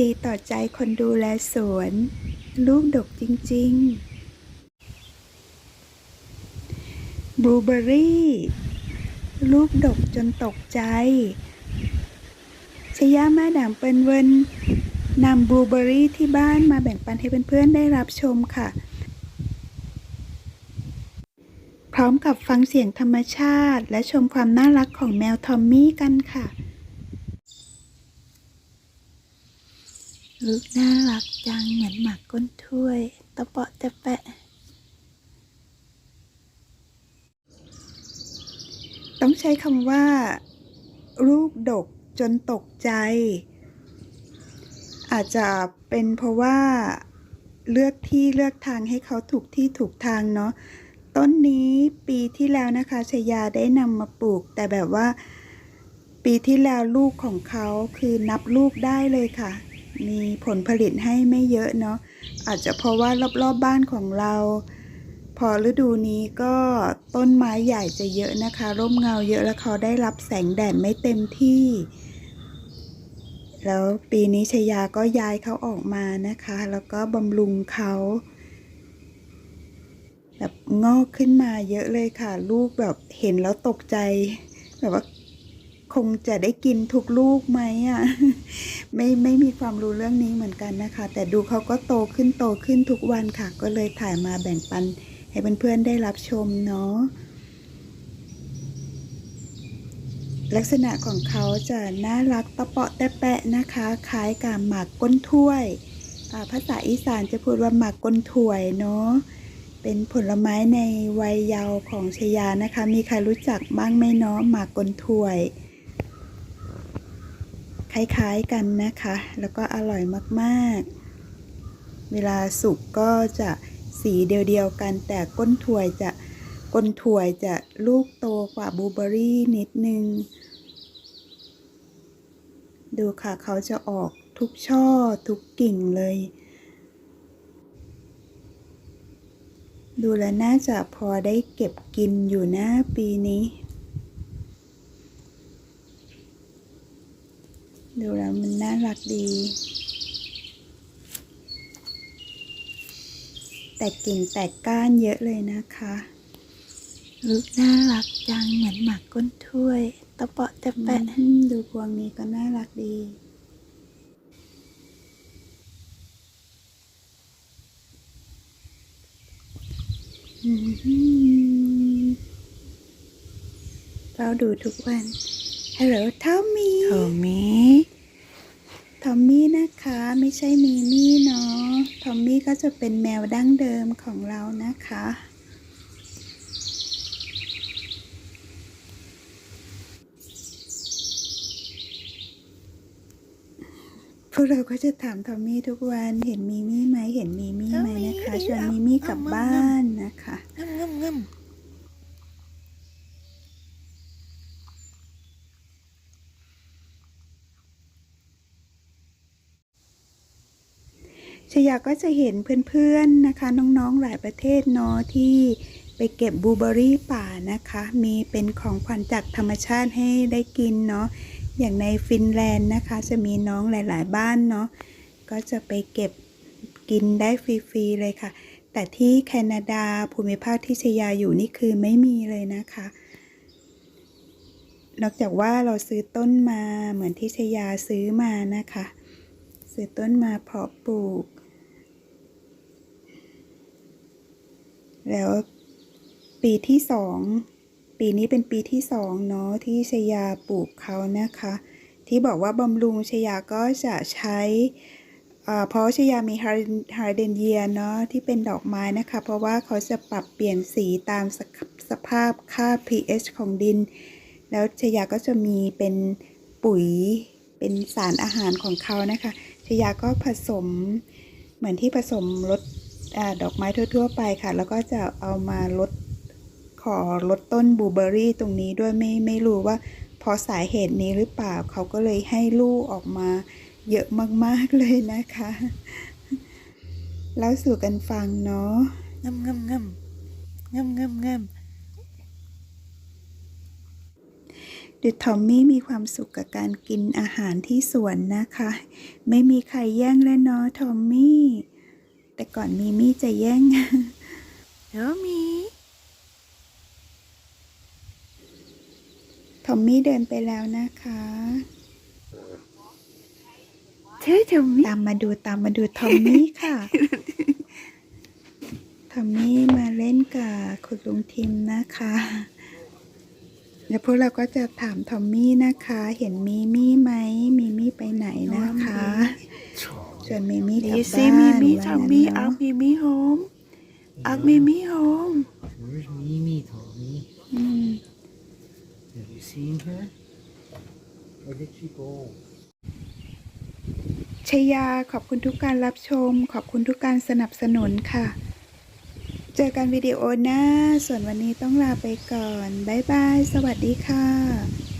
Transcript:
ดีต่อใจคนดูแลสวน ลูกดกจริง ๆ บลูเบอรี่ ลูกดกจนตกใจ ชยาแม่ด่างเปินเวินนำบลูเบอรี่ที่บ้านมาแบ่งปันให้เพื่อนๆได้รับชมค่ะ พร้อมกับฟังเสียงธรรมชาติ และชมความน่ารักของแมวทอมมี่กันค่ะ ลูกน่ารักจังเหมือนหมากก้นถ้วยตะเปาะตะแปะ ต้องใช้คำว่า ลูกดกจนตกใจ อาจจะเป็นเพราะว่าเลือกที่เลือกทางให้เขาถูกที่ถูกทางเนาะต้นนี้ปีที่แล้วนะคะชยาได้นำมาปลูก แต่แบบว่า ปีที่แล้วลูกของเขาคือนับลูกได้เลยค่ะ มีผลผลิตให้ไม่เยอะเนาะอาจจะเพราะว่ารอบๆบบ้านของเรา พอฤดูนี้ก็ต้นไม้ใหญ่จะเยอะนะคะ ร่มเงาเยอะแล้วเขาได้รับแสงแดดไม่เต็มที่ แล้วปีนี้ชยาก็ย้ายเขาออกมานะคะ แล้วก็บำรุงเขาแบบงอกขึ้นมาเยอะเลยค่ะ ลูกแบบเห็นแล้วตกใจ แบบว่าคงจะได้กินทุกลูกไหมอะ ไม่ไม่มีความรู้เรื่องนี้เหมือนกันนะคะ แต่ดูเขาก็โตขึ้นโตขึ้นทุกวันค่ะ ก็เลยถ่ายมาแบ่งปันให้เพื่อนๆได้รับชมเนาะลักษณะของเขาจะน่ารักตะเปาะแตะแปะนะคะ คล้ายกับหมากก้นถ้วย ภาษาอีสานจะพูดว่าหมากก้นถ้วยเนาะ เป็นผลไม้ในวัยเยาว์ของชยานะคะ มีใครรู้จักบ้างไหมเนาะหมากกลถ้วย คล้ายๆกันนะคะ แล้วก็อร่อยมากๆ เวลาสุกก็จะสีเดียวๆกัน แต่ก้นถั่วจะก้นถั่วจะลูกโตกว่าบลูเบอรี่นิดนึง ดูค่ะเขาจะออกทุกช่อทุกกิ่งเลย ดูแล้วน่าจะพอได้เก็บกินอยู่นะปีนี้ ดูแล้วมันน่ารักดี แต่กิ่งแตกก้านเยอะเลยนะคะลูกน่ารักจังเหมือนหมากก้นถ้วยตะเปาะตะแปะดูพวงนี้ก็น่ารักดีเราดูทุกวัน ฮัลโหลทอมมี่ทอมมี่ทอมมี่นะคะ ไม่ใช่มีมี่เนาะทอมมี่ก็จะเป็นแมวดั้งเดิมของเรานะคะ พวกเราก็จะถามทอมมี่ทุกวันเห็นมีมี่ไหมเห็นมีมี่ไหมนะคะชวนมีมี่กลับบ้านนะคะงึมงึม ชยาก็จะเห็นเพื่อนๆนะคะ น้องๆหลายประเทศเนาะที่ไปเก็บบูเบอรี่ป่านะคะ มีเป็นของขวัญจากธรรมชาติให้ได้กินเนาะอย่างในฟินแลนด์นะคะ จะมีน้องหลายๆ บ้านเนาะก็จะไปเก็บกินได้ฟรีๆเลยค่ะ แต่ที่แคนาดาภูมิภาคที่ชยาอยู่นี่คือไม่มีเลยนะคะ นอกจากว่าเราซื้อต้นมาเหมือนที่ชยาซื้อมานะคะ ซื้อต้นมาเพาะปลูก แล้วปีที่สองปีนี้เป็นปีที่สองเนาะที่ชยาปลูกเขานะคะ ที่บอกว่าบำรุงชยาก็จะใช้เพราะชยามีฮาร์เดนเยียเนาะที่เป็นดอกไม้นะคะ เพราะว่าเขาจะปรับเปลี่ยนสีตามสภสภาพค่า pH ของดิน แล้วชยาก็จะมีเป็นปุ๋ยเป็นสารอาหารของเขานะคะชยาก็ผสมเหมือนที่ผสมรด ดอกไม้ทั่ว ๆ ไปค่ะ แล้วก็จะเอามาลดขอลดต้นบลูเบอรี่ตรงนี้ด้วยไม่ไม่รู้ว่าเพราะสาเหตุนี้หรือเปล่าเขาก็เลยให้ลูกออกมาเยอะมากๆเลยนะคะเล่าสู่กันฟังเนาะงึมงึมงึมงึมงึมงึมดูทอมมี่มีความสุขกับการกินอาหารที่สวนนะคะ ไม่มีใครแย่งแล้วเนาะทอมมี่ แต่ก่อนมีมี่จะแย่งเนาะมีทอมมี่เดินไปแล้วนะคะใช่ทอมมี่ตามมาดูตามมาดูทอมมี่ค่ะ ทอมมี่มาเล่นกับคุณลุงทิมนะคะแล้วพวกเราก็จะถามทอมมี่นะคะ เห็นมีมี่ไหมมีมี่ไปไหนนะคะ ชวนมีมี่กดีลับซีบ้านมีมี่ว่าทอมงั้นมี่เนอัอะกมีมี่โฮมอักมีมี่โฮม Where's Mimi, Tommy? อืม Have you seen her? Where did she go? ชยาขอบคุณทุกการรับชม ขอบคุณทุกการสนับสนุนค่ะ เจอกันวิดีโอหน้า ส่วนวันนี้ต้องลาไปก่อน บ๊ายบาย สวัสดีค่ะ